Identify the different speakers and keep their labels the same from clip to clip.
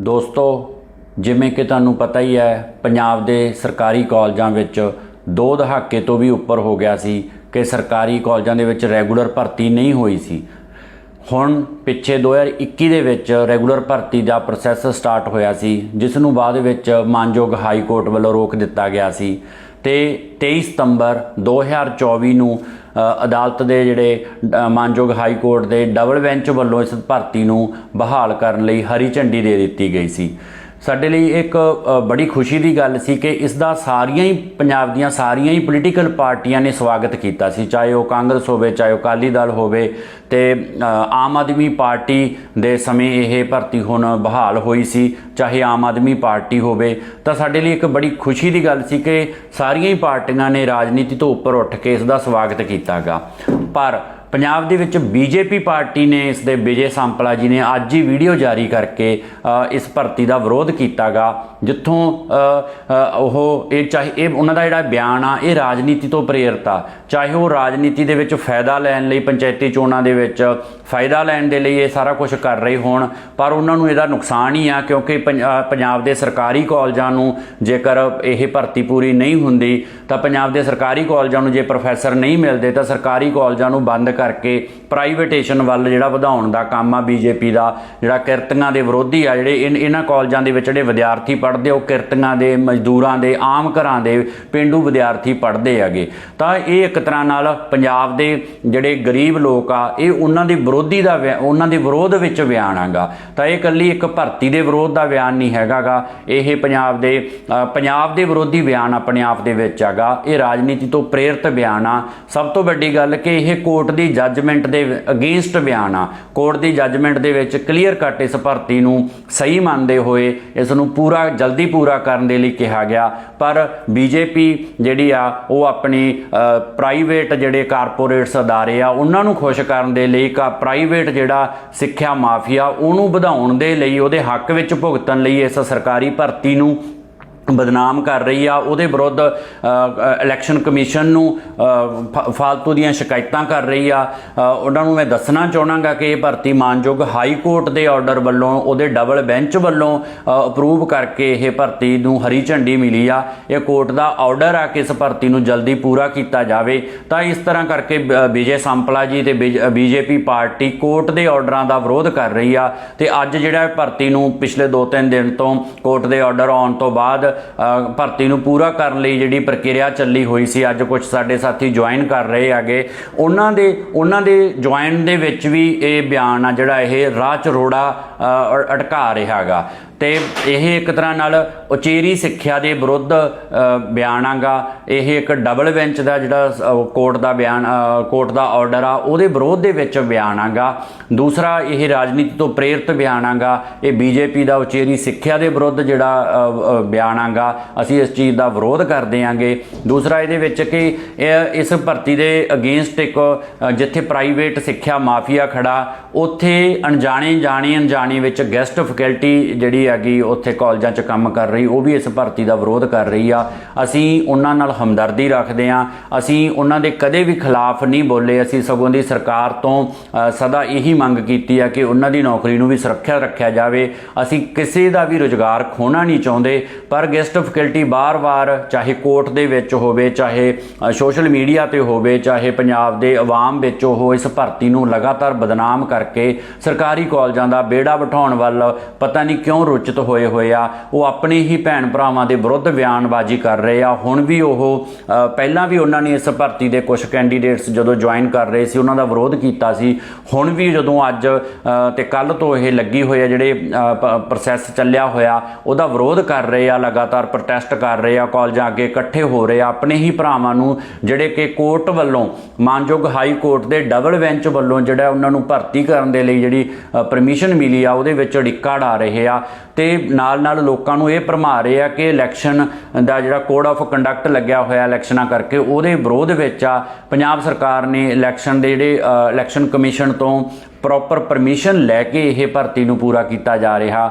Speaker 1: ਦੋਸਤੋ, ਜਿਵੇਂ ਕਿ ਤੁਹਾਨੂੰ ਪਤਾ ਹੀ ਹੈ, ਪੰਜਾਬ ਦੇ ਸਰਕਾਰੀ ਕਾਲਜਾਂ ਵਿੱਚ ਦੋ ਦਹਾਕੇ ਤੋਂ ਵੀ ਉੱਪਰ ਹੋ ਗਿਆ ਸੀ ਕਿ ਸਰਕਾਰੀ ਕਾਲਜਾਂ ਦੇ ਵਿੱਚ ਰੈਗੂਲਰ ਭਰਤੀ ਨਹੀਂ ਹੋਈ ਸੀ। ਹੁਣ ਪਿੱਛੇ 2021 ਦੇ ਵਿੱਚ ਰੈਗੂਲਰ ਭਰਤੀ ਦਾ ਪ੍ਰੋਸੈਸ ਸਟਾਰਟ ਹੋਇਆ ਸੀ, ਜਿਸ ਨੂੰ ਬਾਅਦ ਵਿੱਚ ਮਾਨਯੋਗ ਹਾਈ ਕੋਰਟ ਵੱਲੋਂ ਰੋਕ ਦਿੱਤਾ ਗਿਆ ਸੀ ਤੇ 23 ਸਤੰਬਰ 2024 ਨੂੰ ਅਦਾਲਤ ਦੇ ਜਿਹੜੇ ਅ, ਮਾਨਯੋਗ ਹਾਈ ਕੋਰਟ ਦੇ ਡਬਲ ਬੈਂਚ ਵੱਲੋਂ ਇਸ ਭਰਤੀ ਨੂੰ ਬਹਾਲ ਕਰਨ ਲਈ ਹਰੀ ਝੰਡੀ ਦੇ ਦਿੱਤੀ ਗਈ ਸੀ। ਸਾਡੇ ਲਈ ਇੱਕ ਬੜੀ ਖੁਸ਼ੀ ਦੀ ਗੱਲ ਸੀ ਕਿ ਇਸ ਦਾ ਸਾਰੀਆਂ ਹੀ ਪੰਜਾਬ ਦੀਆਂ ਸਾਰੀਆਂ ਹੀ ਪੋਲੀਟੀਕਲ ਪਾਰਟੀਆਂ ਨੇ ਸਵਾਗਤ ਕੀਤਾ ਸੀ, ਚਾਹੇ ਉਹ ਕਾਂਗਰਸ ਹੋਵੇ, ਚਾਹੇ ਉਹ ਅਕਾਲੀ ਦਲ ਹੋਵੇ ਤੇ ਆਮ ਆਦਮੀ ਪਾਰਟੀ ਦੇ ਸਮੇਂ ਇਹ ਭਰਤੀ ਹੁਣ ਬਹਾਲ ਹੋਈ ਸੀ, ਚਾਹੇ ਆਮ ਆਦਮੀ ਪਾਰਟੀ ਹੋਵੇ, ਤਾਂ ਸਾਡੇ ਲਈ ਇੱਕ ਬੜੀ ਖੁਸ਼ੀ ਦੀ ਗੱਲ ਸੀ ਕਿ ਸਾਰੀਆਂ ਹੀ ਪਾਰਟੀਆਂ ਨੇ ਰਾਜਨੀਤੀ ਤੋਂ ਉੱਪਰ ਉੱਠ ਕੇ ਇਸ ਦਾ ਸਵਾਗਤ ਕੀਤਾਗਾ। ਪਰ ਪੰਜਾਬ ਦੇ ਵਿੱਚ ਬੀਜੇਪੀ ਪਾਰਟੀ ਨੇ ਇਸ ਦੇ ਵਿਜੇ ਸੰਪਲਾ ਜੀ ਨੇ ਅੱਜ ਹੀ ਵੀਡੀਓ ਜਾਰੀ ਕਰਕੇ ਇਸ ਭਰਤੀ ਦਾ ਵਿਰੋਧ ਕੀਤਾਗਾ, ਜਿੱਥੋਂ ਉਹ ਇਹ ਚਾਹੇ, ਇਹ ਉਹਨਾਂ ਦਾ ਜਿਹੜਾ ਬਿਆਨ ਆ, ਇਹ ਰਾਜਨੀਤੀ ਤੋਂ ਪ੍ਰੇਰਿਤ ਆ। ਚਾਹੇ ਉਹ ਰਾਜਨੀਤੀ ਦੇ ਵਿੱਚ ਫਾਇਦਾ ਲੈਣ ਲਈ ਪੰਚਾਇਤੀ ਚੋਣਾਂ ਦੇ ਵਿੱਚ ਫਾਇਦਾ ਲੈਣ ਦੇ ਲਈ ਇਹ ਸਾਰਾ ਕੁਝ ਕਰ ਰਹੇ ਹੋਣ, ਪਰ ਉਹਨਾਂ ਨੂੰ ਇਹਦਾ ਨੁਕਸਾਨ ਹੀ ਆ, ਕਿਉਂਕਿ ਪੰਜਾਬ ਦੇ ਸਰਕਾਰੀ ਕਾਲਜਾਂ ਨੂੰ ਜੇਕਰ ਇਹ ਭਰਤੀ ਪੂਰੀ ਨਹੀਂ ਹੁੰਦੀ, ਤਾਂ ਪੰਜਾਬ ਦੇ ਸਰਕਾਰੀ ਕਾਲਜਾਂ ਨੂੰ ਜੇ ਪ੍ਰੋਫੈਸਰ ਨਹੀਂ ਮਿਲਦੇ, ਤਾਂ ਸਰਕਾਰੀ ਕਾਲਜਾਂ ਨੂੰ ਬੰਦ ਕਰਕੇ ਪ੍ਰਾਈਵੇਟੇਸ਼ਨ ਵੱਲ ਜਿਹੜਾ ਵਧਾਉਣ ਦਾ ਕੰਮ ਆ ਬੀਜੇਪੀ ਦਾ, ਜਿਹੜਾ ਕਿਰਤੀਆਂ ਦੇ ਵਿਰੋਧੀ ਆ, ਜਿਹੜੇ ਇਨ- ਇਹਨਾਂ ਕਾਲਜਾਂ ਦੇ ਵਿੱਚ ਜਿਹੜੇ ਵਿਦਿਆਰਥੀ ਪੜ੍ਹਦੇ ਉਹ ਕਿਰਤੀਆਂ ਦੇ ਮਜ਼ਦੂਰਾਂ ਦੇ, ਆਮ ਘਰਾਂ ਦੇ ਪਿੰਡੂ ਵਿਦਿਆਰਥੀ ਪੜ੍ਹਦੇ ਹੈਗੇ। ਤਾਂ ਇਹ ਇੱਕ ਤਰ੍ਹਾਂ ਨਾਲ ਪੰਜਾਬ ਦੇ ਜਿਹੜੇ ਗਰੀਬ ਲੋਕ ਆ, ਇਹ ਉਹਨਾਂ ਦੇ ਵਿਰੋਧੀ ਦਾ ਬਿਆ- ਉਹਨਾਂ ਦੇ ਵਿਰੋਧ ਵਿੱਚ ਬਿਆਨ ਆਗਾ ਤਾਂ ਇਹ ਇਕੱਲੀ ਇੱਕ ਭਰਤੀ ਦੇ ਵਿਰੋਧ ਦਾ ਬਿਆਨ ਨਹੀਂ ਹੈਗਾਗਾ। ਇਹ ਪੰਜਾਬ ਦੇ ਪੰਜਾਬ ਦੇ ਵਿਰੋਧੀ ਬਿਆਨ ਆਪਣੇ ਆਪ ਦੇ ਵਿੱਚ ਹੈਗਾ। ਇਹ ਰਾਜਨੀਤੀ ਤੋਂ ਪ੍ਰੇਰਿਤ ਬਿਆਨ ਆ। ਸਭ ਤੋਂ ਵੱਡੀ ਗੱਲ ਕਿ ਇਹ ਕੋਰਟ ਦੀ ਜੱਜਮੈਂਟ ਦੇ ਅਗੇਂਸਟ ਬਿਆਨ ਆ। ਕੋਰਟ ਦੀ ਜੱਜਮੈਂਟ ਦੇ ਵਿੱਚ ਕਲੀਅਰ ਕੱਟ ਇਸ ਭਰਤੀ ਨੂੰ ਸਹੀ ਮੰਨਦੇ ਹੋਏ ਇਸ ਨੂੰ ਪੂਰਾ, ਜਲਦੀ ਪੂਰਾ ਕਰਨ ਦੇ ਲਈ ਕਿਹਾ ਗਿਆ। ਪਰ ਬੀਜੇਪੀ ਜਿਹੜੀ ਆ, ਉਹ ਆਪਣੀ ਪ੍ਰਾਈਵੇਟ ਜਿਹੜੇ ਕਾਰਪੋਰੇਟਸ ਅਦਾਰੇ ਆ, ਉਹਨਾਂ ਨੂੰ ਖੁਸ਼ ਕਰਨ ਦੇ ਲਈ ਕਾ ਪ੍ਰਾਈਵੇਟ ਜਿਹੜਾ ਸਿੱਖਿਆ ਮਾਫੀਆ, ਉਹਨੂੰ ਵਧਾਉਣ ਦੇ ਲਈ, ਉਹਦੇ ਹੱਕ ਵਿੱਚ ਭੁਗਤਣ ਲਈ ਇਸ ਸਰਕਾਰੀ ਭਰਤੀ ਨੂੰ ਬਦਨਾਮ ਕਰ ਰਹੀ ਆ, ਉਹਦੇ ਵਿਰੁੱਧ ਇਲੈਕਸ਼ਨ ਕਮਿਸ਼ਨ ਨੂੰ ਫਾਲਤੂ ਦੀਆਂ ਸ਼ਿਕਾਇਤਾਂ ਕਰ ਰਹੀ ਆ। ਉਹਨਾਂ ਨੂੰ ਮੈਂ ਦੱਸਣਾ ਚਾਹਣਾਗਾ ਕਿ ਇਹ ਭਰਤੀ ਮਾਨਯੋਗ ਹਾਈ ਕੋਰਟ ਦੇ ਆਰਡਰ ਵੱਲੋਂ, ਉਹਦੇ ਡਬਲ ਬੈਂਚ ਵੱਲੋਂ ਅਪਰੂਵ ਕਰਕੇ ਇਹ ਭਰਤੀ ਨੂੰ ਹਰੀ ਝੰਡੀ ਮਿਲੀ ਆ। ਇਹ ਕੋਰਟ ਦਾ ਆਰਡਰ ਆ ਕਿ ਇਸ ਭਰਤੀ ਨੂੰ ਜਲਦੀ ਪੂਰਾ ਕੀਤਾ ਜਾਵੇ। ਤਾਂ ਇਸ ਤਰ੍ਹਾਂ ਕਰਕੇ, ਬ- ਵਿਜੇ ਸੰਪਲਾ ਜੀ ਤੇ ਬੀਜੇਪੀ ਪਾਰਟੀ ਕੋਰਟ ਦੇ ਆਰਡਰਾਂ ਦਾ ਵਿਰੋਧ ਕਰ ਰਹੀ ਆ। ਤੇ ਅੱਜ ਜਿਹੜਾ ਭਰਤੀ ਨੂੰ ਪਿਛਲੇ 2-3 ਦਿਨ ਤੋਂ ਕੋਰਟ ਦੇ ਆਰਡਰ ਆਉਣ ਤੋਂ ਬਾਅਦ ਭਰਤੀ ਨੂੰ ਪੂਰਾ ਕਰਨ ਲਈ ਜਿਹੜੀ ਪ੍ਰਕਿਰਿਆ ਚੱਲੀ ਹੋਈ ਸੀ, ਅੱਜ ਕੁਝ ਸਾਡੇ ਸਾਥੀ ਜੁਆਇਨ ਕਰ ਰਹੇ ਹੈਗੇ। ਉਹਨਾਂ ਦੇ ਉਹਨਾਂ ਦੇ ਜੁਆਇਨ ਦੇ ਵਿੱਚ ਵੀ ਇਹ ਬਿਆਨ ਆ ਜਿਹੜਾ ਇਹ ਰਾਹ ਚ ਰੋੜਾ ਅਟਕਾ ਰਿਹਾ ਹੈਗਾ। ਤੇ ਇਹ ਇੱਕ ਤਰ੍ਹਾਂ ਨਾਲ ਉਚੇਰੀ ਸਿੱਖਿਆ ਦੇ ਵਿਰੁੱਧ ਅ, ਬਿਆਨ ਆਗਾ ਇਹ ਇੱਕ ਡਬਲ ਬੈਂਚ ਦਾ ਜਿਹੜਾ ਕੋਰਟ ਦਾ ਬਿਆਨ ਕੋਰਟ ਦਾ ਆਰਡਰ ਆ ਉਹਦੇ ਵਿਰੋਧ ਦੇ ਵਿੱਚ ਬਿਆਨ ਆਗਾ ਦੂਸਰਾ ਇਹ ਰਾਜਨੀਤੀ ਤੋਂ ਪ੍ਰੇਰਿਤ ਬਿਆਨ ਆਗਾ ਇਹ ਬੀਜੇਪੀ ਦਾ ਉਚੇਰੀ ਸਿੱਖਿਆ ਦੇ ਵਿਰੁੱਧ ਜਿਹੜਾ ਅ, ਅ, ਬਿਆਨ ਆਗਾ ਅਸੀਂ ਇਸ ਚੀਜ਼ ਦਾ ਵਿਰੋਧ ਕਰਦੇ ਆਂਗੇ। ਦੂਸਰਾ ਇਹਦੇ ਵਿੱਚ ਕਿ ਇਹ- ਇਸ ਭਰਤੀ ਦੇ ਅਗੇਂਸਟ ਇੱਕ ਜਿੱਥੇ ਪ੍ਰਾਈਵੇਟ ਸਿੱਖਿਆ ਮਾਫੀਆ ਖੜਾ ਉੱਥੇ ਅਣਜਾਣੇ ਜਾਣੇ ਅਣਜਾਣੇ ਵਿੱਚ ਗੈਸਟ ਫੈਕਲਟੀ ਜਿਹੜੀ ਹੈਗੀ ਉੱਥੇ ਕਾਲਜਾਂ 'ਚ ਕੰਮ ਕਰ ਰਹੀ, ਉਹ ਵੀ ਇਸ ਭਰਤੀ ਦਾ ਵਿਰੋਧ ਕਰ ਰਹੀ ਆ। ਅਸੀਂ ਉਹਨਾਂ ਨਾਲ ਹਮਦਰਦੀ ਰੱਖਦੇ ਆ ਅਸੀਂ ਉਹਨਾਂ ਦੇ ਕਦੇ ਵੀ ਖਿਲਾਫ ਨਹੀਂ ਬੋਲੇ। ਅਸੀਂ ਸਗੋਂ ਦੀ ਸਰਕਾਰ ਤੋਂ ਸਦਾ ਇਹੀ ਮੰਗ ਕੀਤੀ ਆ ਕਿ ਉਹਨਾਂ ਦੀ ਨੌਕਰੀ ਨੂੰ ਵੀ ਸੁਰੱਖਿਆ ਰੱਖਿਆ ਜਾਵੇ। ਅਸੀਂ ਕਿਸੇ ਦਾ ਵੀ ਰੁਜ਼ਗਾਰ ਖੋਣਾ ਨਹੀਂ ਚਾਹੁੰਦੇ, ਪਰ ਗੈਸਟ ਫੈਕਲਟੀ ਬਾਰ-ਬਾਰ ਚਾਹੇ ਕੋਰਟ ਦੇ ਵਿੱਚ ਹੋਵੇ, ਚਾਹੇ ਸੋਸ਼ਲ ਮੀਡੀਆ ਤੇ ਹੋਵੇ, ਚਾਹੇ ਪੰਜਾਬ ਦੇ ਆਵਾਮ ਵਿੱਚ ਉਹ ਇਸ ਭਰਤੀ ਨੂੰ ਲਗਾਤਾਰ ਬਦਨਾਮ ਕਰਕੇ ਸਰਕਾਰੀ ਕਾਲਜਾਂ ਦਾ ਬੇੜਾ ਬਿਠਾਉਣ ਵੱਲ ਪਤਾ ਨਹੀਂ ਕਿਉਂ ਰੁਚਿਤ ਹੋਏ ਹੋਏ ਆ। ਉਹ ਆਪਣੇ ਹੀ ਭੈਣ ਭਰਾਵਾਂ ਦੇ ਵਿਰੁੱਧ ਬਿਆਨਬਾਜ਼ੀ ਕਰ ਰਹੇ ਆ। ਹੁਣ ਵੀ ਉਹ ਪਹਿਲਾਂ ਵੀ ਉਹਨਾਂ ਨੇ ਇਸ ਭਰਤੀ ਦੇ ਕੁਝ ਕੈਂਡੀਡੇਟਸ ਜਦੋਂ ਜੁਆਇਨ ਕਰ ਰਹੇ ਸੀ ਉਹਨਾਂ ਦਾ ਵਿਰੋਧ ਕੀਤਾ ਸੀ। ਹੁਣ ਵੀ ਜਦੋਂ ਅੱਜ ਅ, ਤੇ ਕੱਲ ਤੋਂ ਇਹ ਲੱਗੀ ਹੋਈ ਆ ਜਿਹੜੇ ਪ੍ਰੋਸੈਸ ਚੱਲਿਆ ਹੋਇਆ ਉਹਦਾ ਵਿਰੋਧ ਕਰ ਰਹੇ ਆ ਲਗਾਤਾਰ ਪ੍ਰੋਟੈਸਟ ਕਰ ਰਹੇ ਆ ਕਾਲਜਾਂ ਅੱਗੇ ਇਕੱਠੇ ਹੋ ਰਹੇ ਆ। ਆਪਣੇ ਹੀ ਭਰਾਵਾਂ ਨੂੰ ਜਿਹੜੇ ਕਿ ਕੋਰਟ ਵੱਲੋਂ ਮਾਨਯੋਗ ਹਾਈ ਕੋਰਟ ਦੇ ਡਬਲ ਬੈਂਚ ਵੱਲੋਂ ਜਿਹੜਾ ਉਹਨਾਂ ਨੂੰ ਭਰਤੀ ਕਰਨ ਦੇ ਲਈ ਜਿਹੜੀ ਪਰਮਿਸ਼ਨ ਮਿਲੀ ਆ, ਉਹਦੇ ਵਿੱਚ ਅੜਿੱਕਾ ਢਾ ਰਹੇ ਆ ਤੇ ਨਾਲ ਨਾਲ ਲੋਕਾਂ ਨੂੰ ਇਹ ਭਰਮਾ ਰਹੇ ਆ ਕਿ ਇਲੈਕਸ਼ਨ ਦਾ ਜਿਹੜਾ ਕੋਡ ਆਫ ਕੰਡਕਟ ਲੱਗਿਆ ਹੋਇਆ ਇਲੈਕਸ਼ਨਾਂ ਕਰਕੇ, ਉਹਦੇ ਵਿਰੋਧ ਵਿੱਚ ਆ, ਪੰਜਾਬ ਸਰਕਾਰ ਨੇ ਇਲੈਕਸ਼ਨ ਦੇ ਜਿਹੜੇ ਇਲੈਕਸ਼ਨ ਕਮਿਸ਼ਨ ਤੋਂ ਪ੍ਰੋਪਰ ਪਰਮਿਸ਼ਨ ਲੈ ਕੇ ਇਹ ਭਰਤੀ ਨੂੰ ਪੂਰਾ ਕੀਤਾ ਜਾ ਰਿਹਾ।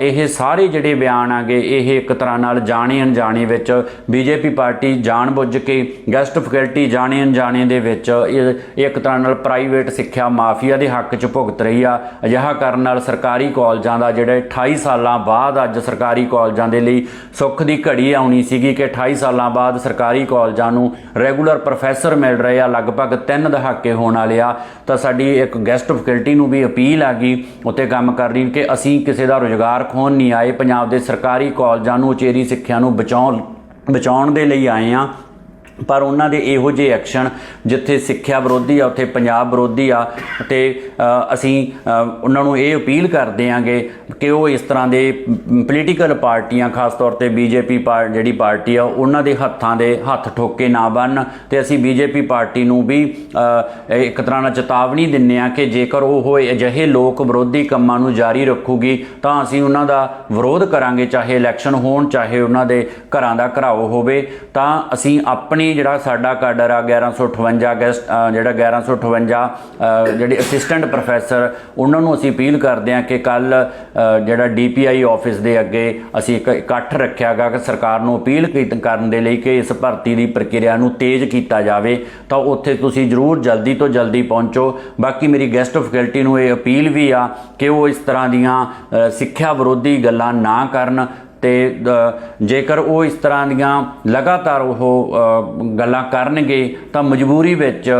Speaker 1: ਇਹ ਸਾਰੇ ਜਿਹੜੇ ਬਿਆਨ ਆਗੇ ਇਹ ਇੱਕ ਤਰ੍ਹਾਂ ਨਾਲ ਜਾਣੇ ਅਣਜਾਣੇ ਵਿੱਚ ਬੀਜੇਪੀ ਪਾਰਟੀ ਜਾਣਬੁੱਝ ਕੇ ਗੈਸਟ ਫੈਕਲਟੀ ਜਾਣੇ ਅਣਜਾਣੇ ਦੇ ਵਿੱਚ ਇਹ ਇੱਕ ਤਰ੍ਹਾਂ ਨਾਲ ਪ੍ਰਾਈਵੇਟ ਸਿੱਖਿਆ ਮਾਫੀਆ ਦੇ ਹੱਕ 'ਚ ਭੁਗਤ ਰਹੀ ਆ। ਅਜਿਹਾ ਕਰਨ ਨਾਲ ਸਰਕਾਰੀ ਕਾਲਜਾਂ ਦਾ ਜਿਹੜੇ 28 ਸਾਲਾਂ ਬਾਅਦ ਅੱਜ ਸਰਕਾਰੀ ਕਾਲਜਾਂ ਦੇ ਲਈ ਸੁੱਖ ਦੀ ਘੜੀ ਆਉਣੀ ਸੀਗੀ ਕਿ 28 ਸਾਲਾਂ ਬਾਅਦ ਸਰਕਾਰੀ ਕਾਲਜਾਂ ਨੂੰ ਰੈਗੂਲਰ ਪ੍ਰੋਫੈਸਰ ਮਿਲ ਰਹੇ ਆ, ਲਗਭਗ 3 ਦਹਾਕੇ ਹੋਣ ਵਾਲੇ ਆ। ਤਾਂ ਸਾਡੀ ਇੱਕ ਗੈਸਟ ਫੈਕਲਟੀ ਨੂੰ ਵੀ ਅਪੀਲ ਆ ਗਈ ਉੱਤੇ ਕੰਮ ਕਰ ਰਹੀ ਕਿ ਅਸੀਂ ਕਿਸੇ ਦਾ ਰੁਜ਼ਗਾਰ ਖੋਣ ਨਹੀਂ ਆਏ, ਪੰਜਾਬ ਦੇ ਸਰਕਾਰੀ ਕਾਲਜਾਂ ਨੂੰ, ਉਚੇਰੀ ਸਿੱਖਿਆ ਨੂੰ ਬਚਾਉਣ ਬਚਾਉਣ ਦੇ ਲਈ ਆਏ ਆ ਪਰ ਉਹਨਾਂ ਦੇ ਇਹੋ ਜਿਹੇ ਐਕਸ਼ਨ ਜਿੱਥੇ ਸਿੱਖਿਆ ਵਿਰੋਧੀ ਆ, ਉੱਥੇ ਪੰਜਾਬ ਵਿਰੋਧੀ ਆ, ਤੇ ਅਸੀਂ ਉਹਨਾਂ ਨੂੰ ਇਹ ਅਪੀਲ ਕਰਦੇ ਆਂਗੇ ਕਿ ਉਹ ਇਸ ਤਰ੍ਹਾਂ ਦੇ ਪੋਲੀਟੀਕਲ ਪਾਰਟੀਆਂ, ਖਾਸ ਤੌਰ ਤੇ ਬੀਜੇਪੀ ਪਾਰ ਜਿਹੜੀ ਪਾਰਟੀ ਆ, ਉਹਨਾਂ ਦੇ ਹੱਥਾਂ ਦੇ ਹੱਥ ਠੋਕੇ ਨਾ ਬਣ ਤੇ ਅਸੀਂ ਬੀਜੇਪੀ ਪਾਰਟੀ ਨੂੰ ਵੀ ਇੱਕ ਤਰ੍ਹਾਂ ਨਾਲ ਚੇਤਾਵਨੀ ਦਿੰਨੇ ਆ ਕਿ ਜੇਕਰ ਉਹ ਅਜਿਹੇ ਲੋਕ ਵਿਰੋਧੀ ਕੰਮਾਂ ਨੂੰ ਜਾਰੀ ਰੱਖੂਗੀ, ਤਾਂ ਅਸੀਂ ਉਹਨਾਂ ਦਾ ਵਿਰੋਧ ਕਰਾਂਗੇ, ਚਾਹੇ ਇਲੈਕਸ਼ਨ ਹੋਣ, ਚਾਹੇ ਉਹਨਾਂ ਦੇ ਘਰਾਂ ਦਾ ਘਰਾਓ ਹੋਵੇ, ਤਾਂ ਅਸੀਂ ਆਪਣੀ ਜਿਹੜਾ ਸਾਡਾ ਕਾਡਰ ਆ 1158 ਅਗਸਤ ਅ, ਜਿਹੜਾ 1158 ਅ, ਜਿਹੜੇ ਅਸਿਸਟੈਂਟ ਪ੍ਰੋਫੈਸਰ ਉਹਨਾਂ ਨੂੰ ਅਸੀਂ ਅਪੀਲ ਕਰਦੇ ਹਾਂ ਕਿ ਕੱਲ ਜਿਹੜਾ ਡੀਪੀਆਈ ਆਫਿਸ ਦੇ ਅੱਗੇ ਅਸੀਂ ਇੱਕ ਇਕੱਠ ਰੱਖਿਆਗਾ ਕਿ ਸਰਕਾਰ ਨੂੰ ਅਪੀਲ ਕੀਤ- ਕਰਨ ਦੇ ਲਈ ਕਿ ਇਸ ਭਰਤੀ ਦੀ ਪ੍ਰਕਿਰਿਆ ਨੂੰ ਤੇਜ਼ ਕੀਤਾ ਜਾਵੇ। ਤਾਂ ਉੱਥੇ ਤੁਸੀਂ ਜਰੂਰ ਜਲਦੀ ਤੋਂ ਜਲਦੀ ਪਹੁੰਚੋ। ਬਾਕੀ ਮੇਰੀ ਗੈਸਟ ਫੈਕਲਟੀ ਨੂੰ ਇਹ ਅਪੀਲ ਵੀ ਆ ਕਿ ਉਹ ਇਸ ਤਰ੍ਹਾਂ ਦੀਆਂ ਸਿੱਖਿਆ ਵਿਰੋਧੀ ਗੱਲਾਂ ਨਾ ਕਰਨ। ਤੇ ਜੇਕਰ ਉਹ ਇਸ ਤਰ੍ਹਾਂ ਦੀਆਂ ਲਗਾਤਾਰ ਉਹ ਗੱਲਾਂ ਕਰਨਗੇ, ਤਾਂ ਮਜਬੂਰੀ ਵਿੱਚ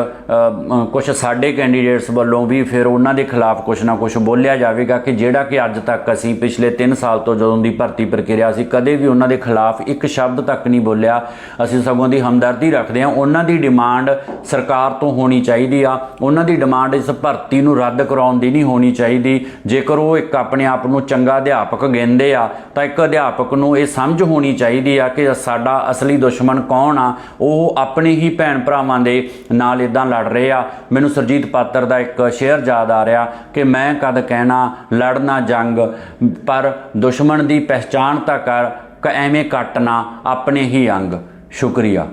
Speaker 1: ਕੁਝ ਸਾਡੇ ਕੈਂਡੀਡੇਟਸ ਵੱਲੋਂ ਵੀ ਫਿਰ ਉਹਨਾਂ ਦੇ ਖਿਲਾਫ ਕੁਝ ਨਾ ਕੁਝ ਬੋਲਿਆ ਜਾਵੇਗਾ ਕਿ ਜਿਹੜਾ ਕਿ ਅੱਜ ਤੱਕ ਅਸੀਂ ਪਿਛਲੇ 3 ਸਾਲ ਤੋਂ ਜਦੋਂ ਦੀ ਭਰਤੀ ਪ੍ਰਕਿਰਿਆ ਸੀ, ਕਦੇ ਵੀ ਉਹਨਾਂ ਦੇ ਖਿਲਾਫ ਇੱਕ ਸ਼ਬਦ ਤੱਕ ਨਹੀਂ ਬੋਲਿਆ। ਅਸੀਂ ਸਗੋਂ ਦੀ ਹਮਦਰਦੀ ਰੱਖਦੇ ਹਾਂ। ਉਹਨਾਂ ਦੀ ਡਿਮਾਂਡ ਸਰਕਾਰ ਤੋਂ ਹੋਣੀ ਚਾਹੀਦੀ ਆ। ਉਹਨਾਂ ਦੀ ਡਿਮਾਂਡ ਇਸ ਭਰਤੀ ਨੂੰ ਰੱਦ ਕਰਾਉਣ ਦੀ ਨਹੀਂ ਹੋਣੀ ਚਾਹੀਦੀ। ਜੇਕਰ ਉਹ ਇੱਕ ਆਪਣੇ ਆਪ ਨੂੰ ਚੰਗਾ ਅਧਿਆਪਕ ਗਿਣਦੇ ਆ, ਤਾਂ ਇੱਕ ਅਧਿਆਪਕ ਅਧਿਆਪਕ ਨੂੰ ਇਹ ਸਮਝ ਹੋਣੀ ਚਾਹੀਦੀ ਆ ਕਿ ਸਾਡਾ ਅਸਲੀ ਦੁਸ਼ਮਣ ਕੌਣ ਆ, ਉਹ ਆਪਣੇ ਹੀ ਭੈਣ ਭਰਾਵਾਂ ਦੇ ਨਾਲ ਇਦਾਂ ਲੜ ਰਹੇ ਆ। ਮੈਨੂੰ ਸਰਜੀਤ ਪਾਤਰ ਦਾ ਇੱਕ ਸ਼ੇਅਰ ਯਾਦ ਆ ਰਿਹਾ ਕਿ ਮੈਂ ਕਦ ਕਹਿਣਾ ਲੜਨਾ ਜੰਗ, ਪਰ ਦੁਸ਼ਮਣ ਦੀ ਪਹਿਚਾਣ ਤਾਂ ਕਰ ਐਵੇਂ ਕੱਟਣਾ ਆਪਣੇ ਹੀ ਅੰਗ। ਸ਼ੁਕਰੀਆ।